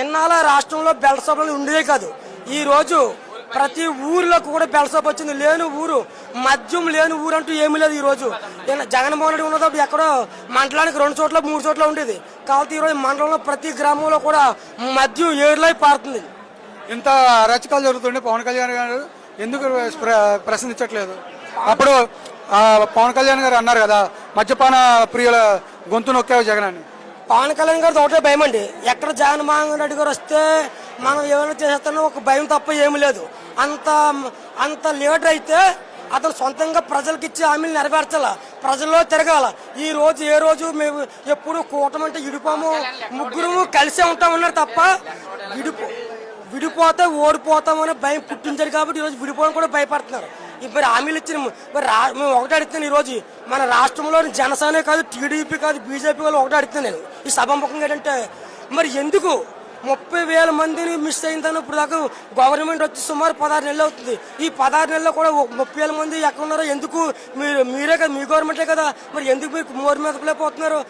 ఇన్నాళ్ళ రాష్ట్రంలో బెల్ట్ ఉండేవి ఉండేదే కాదు ఈరోజు ప్రతి ఊరిలోకి కూడా బెల్ట్ వచ్చింది. లేని ఊరు మద్యం లేని ఊరు అంటూ ఏమీ లేదు ఈరోజు జగన్మోహన్ రెడ్డి ఉన్నప్పుడు ఎక్కడో మండలానికి రెండు చోట్ల మూడు చోట్ల ఉండేది. కాబట్టి ఈరోజు మండలంలో ప్రతి గ్రామంలో కూడా మద్యం ఏరులై పారుతుంది. ఇంత అరాచకాలు జరుగుతుండే పవన్ కళ్యాణ్ గారు. ఎందుకు ప్ర- ప్రశ్నించట్లేదు? అప్పుడు పవన్ కళ్యాణ్ గారు అన్నారు కదా మద్యపాన ప్రియుల గొంతు నొక్కావు జగన్ అని పవన్ కళ్యాణ్ గారు ఒకటే భయం అండి. ఎక్కడ జగన్మోహన్ రెడ్డి గారు వస్తే మనం ఏమైనా చేసేస్తానో ఒక భయం తప్ప ఏమీ లేదు. అంత అంత లీడర్ అయితే అతను సొంతంగా ప్రజలకు ఇచ్చే హామీలు నెరవేర్చాల. ప్రజల్లో తిరగాల. ఈ రోజు ఏ రోజు మేము ఎప్పుడు కూటమంటే ఇడిపోము ముగ్గురు కలిసే ఉంటామన్నారు తప్ప విడిపో విడిపోతే ఓడిపోతామనే భయం పుట్టించారు కాబట్టి ఈరోజు విడిపోవడం కూడా భయపడుతున్నారు. ఇప్పుడు హామీలు ఇచ్చిన మరి రా మేము ఒకటి అడుగుతున్నాను ఈరోజు. మన రాష్ట్రంలోని జనసేన కాదు టీడీపీ కాదు బీజేపీ వాళ్ళు ఒకటి అడుగుతున్నాను నేను. ఈ సభాముఖంగా ఏంటంటే మరి ఎందుకు ముప్పై వేల మందిని మిస్ అయిందని ఇప్పుడు దాకా గవర్నమెంట్ వచ్చి సుమారు పదహారు నెలలు అవుతుంది. ఈ పదహారు నెలల్లో కూడా ఒక ముప్పై వేల మంది ఎక్కడ ఉన్నారో ఎందుకు మీరు మీరే కదా మీ గవర్నమెంటే కదా మరి ఎందుకు మీరు మోరు మీద పోతున్నారు